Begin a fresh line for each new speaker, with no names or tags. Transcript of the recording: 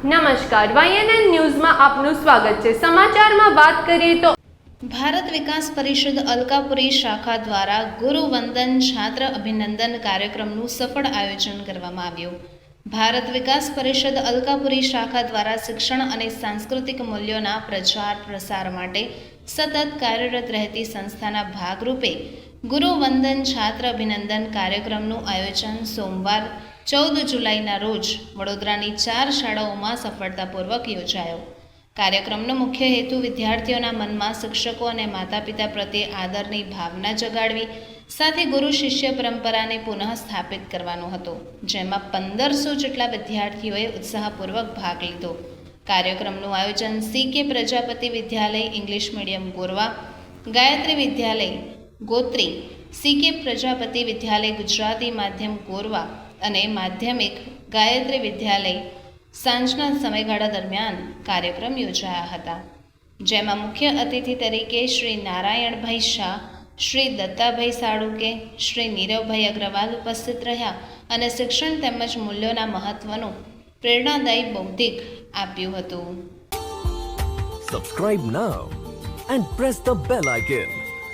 નમસ્કાર વાયએનએન ન્યૂઝમાં આપનું સ્વાગત છે. સમાચારમાં વાત કરીએ તો
ભારત વિકાસ પરિષદ અલકાપુરી શાખા દ્વારા ગુરુવંદન છાત્ર અભિનંદન કાર્યક્રમનું સફળ આયોજન કરવામાં આવ્યું. ભારત વિકાસ પરિષદ અલકાપુરી શાખા દ્વારા શિક્ષણ અને સાંસ્કૃતિક મૂલ્યોના પ્રચાર પ્રસાર માટે સતત કાર્યરત રહેતી સંસ્થાના ભાગરૂપે ગુરુવંદન છાત્ર અભિનંદન કાર્યક્રમનું આયોજન સોમવાર ચૌદ જુલાઈના રોજ વડોદરાની ચાર શાળાઓમાં સફળતાપૂર્વક યોજાયો. કાર્યક્રમનો મુખ્ય હેતુ વિદ્યાર્થીઓના મનમાં શિક્ષકો અને માતા પિતા પ્રત્યે આદરની ભાવના જગાડવી, સાથે ગુરુ શિષ્ય પરંપરાને પુનઃ સ્થાપિત કરવાનો હતો, જેમાં પંદરસો જેટલા વિદ્યાર્થીઓએ ઉત્સાહપૂર્વક ભાગ લીધો. કાર્યક્રમનું આયોજન સી કે પ્રજાપતિ વિદ્યાલય, ઇંગ્લિશ મીડિયમ ગોરવા, ગાયત્રી વિદ્યાલય ગોત્રી સી કે પ્રજાપતિ વિદ્યાલય ગુજરાતી માધ્યમ ગોરવા અને માધ્યમિક ગાયત્રી વિદ્યાલય સાંજના સમયગાળા દરમિયાન કાર્યક્રમ યોજાયા હતા જેમાં મુખ્ય અતિથિ તરીકે શ્રી નારાયણભાઈ શાહ, શ્રી દત્તાભાઈ સાળુકે શ્રી નીરવભાઈ અગ્રવાલ ઉપસ્થિત રહ્યા અને શિક્ષણ તેમજ મૂલ્યોના મહત્વનું પ્રેરણાદાયી બૌદ્ધિક આપ્યું હતું
subscribe now and press the bell icon.